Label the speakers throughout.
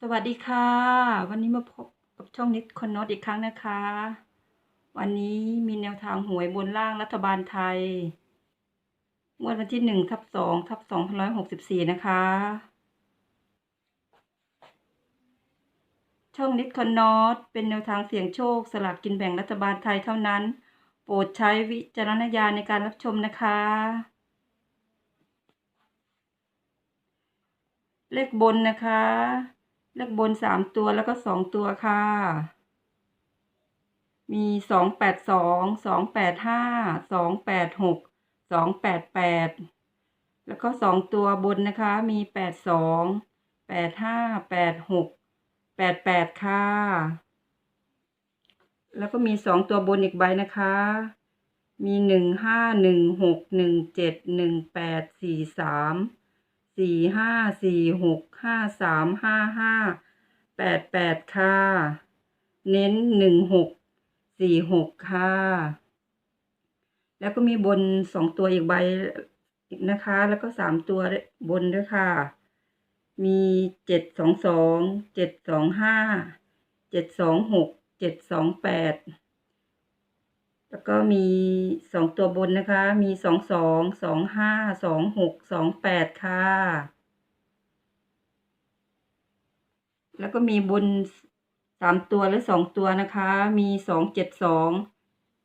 Speaker 1: สวัสดีค่ะ วันนี้มาพบกับช่องนิดคนโนตอีกครั้งนะคะ วันนี้มีแนวทางหวยบนล่างรัฐบาลไทยงวดวันที่หนึ่งทับสองทับสองพันร้อยหกสิบสี่นะคะ ช่องนิดคอนนอตเป็นแนวทางเสี่ยงโชค สลากกินแบ่งรัฐบาลไทยเท่านั้น โปรดใช้วิจารณญาณในการรับชมนะคะเลขบนนะคะ เลขบนสามตัวแล้วก็สองตัวค่ะ มีสองแปดสองสองแปดห้าสองแปดหกสองแปดแปดแล้วก็สองตัวบนนะคะ มีแปดสองแปดห้าแปดหกแปดแปดค่ะ แล้วก็มีสองตัวบนอีกใบนะคะ มีหนึ่งห้าหนึ่งหกหนึ่งเจ็ดหนึ่งแปดสี่สาม สี่ห้าสี่หกห้าสามห้าห้าแปดแปดค่ะ เน้นหนึ่งหกสี่หกค่ะ แล้วก็มีบนสองตัวอีกใบอีกนะคะ แล้วก็สามตัวบนด้วยค่ะ มีเจ็ดสองสองเจ็ดสองห้าเจ็ดสองหกเจ็ดสองแปด แล้วก็มีสองตัวบนนะคะ มีสองสองสองห้าสองหกสองแปดค่ะ แล้วก็มีบนสามตัวและสองตัวนะคะ มีสองเจ็ดสอง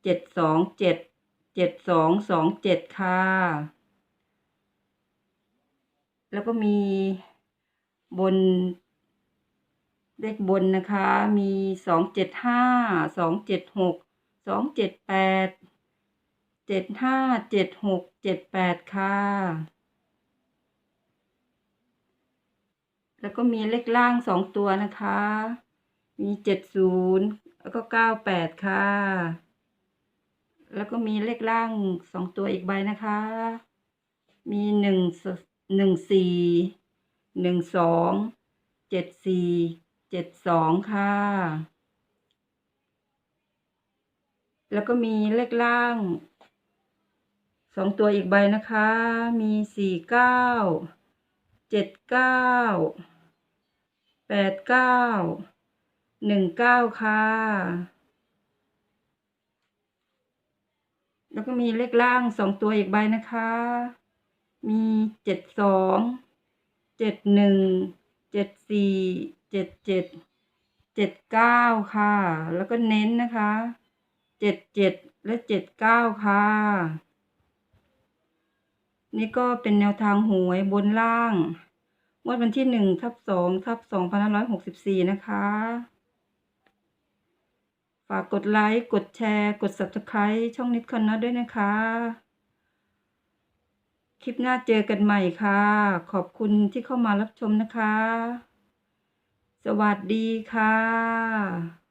Speaker 1: เจ็ดสองเจ็ดเจ็ดสองสองเจ็ดค่ะ แล้วก็มีบนเลขบนนะคะ มีสองเจ็ดห้าสองเจ็ดหก สองเจ็ดแปดเจ็ดห้าเจ็ดหกเจ็ดแปดค่ะ แล้วก็มีเลขล่างสองตัวนะคะ มีเจ็ดศูนย์แล้วก็เก้าแปดค่ะ แล้วก็มีเลขล่างสองตัวอีกใบนะคะ มีหนึ่งหนึ่งสี่หนึ่งสองเจ็ดสี่เจ็ดสองค่ะ แล้วก็มีเลขล่างสองตัวอีกใบนะคะ มีสี่เก้าเจ็ดเก้าแปดเก้าหนึ่งเก้าค่ะ แล้วก็มีเลขล่างสองตัวอีกใบนะคะ มีเจ็ดสองเจ็ดหนึ่งเจ็ดสี่เจ็ดเจ็ดเจ็ดเก้าค่ะ แล้วก็เน้นนะคะ เจ็ดเจ็ดและเจ็ดเก้าค่ะ นี่ก็เป็นแนวทางหวยบนล่างงวดวันที่หนึ่งทับสองทับสองพันห้าร้อยหกสิบสี่นะคะ ฝากกดไลค์ กดแชร์ กด subscribe ช่องนิดคอนนัทด้วยนะคะ คลิปหน้าเจอกันใหม่ค่ะ ขอบคุณที่เข้ามารับชมนะคะ สวัสดีค่ะ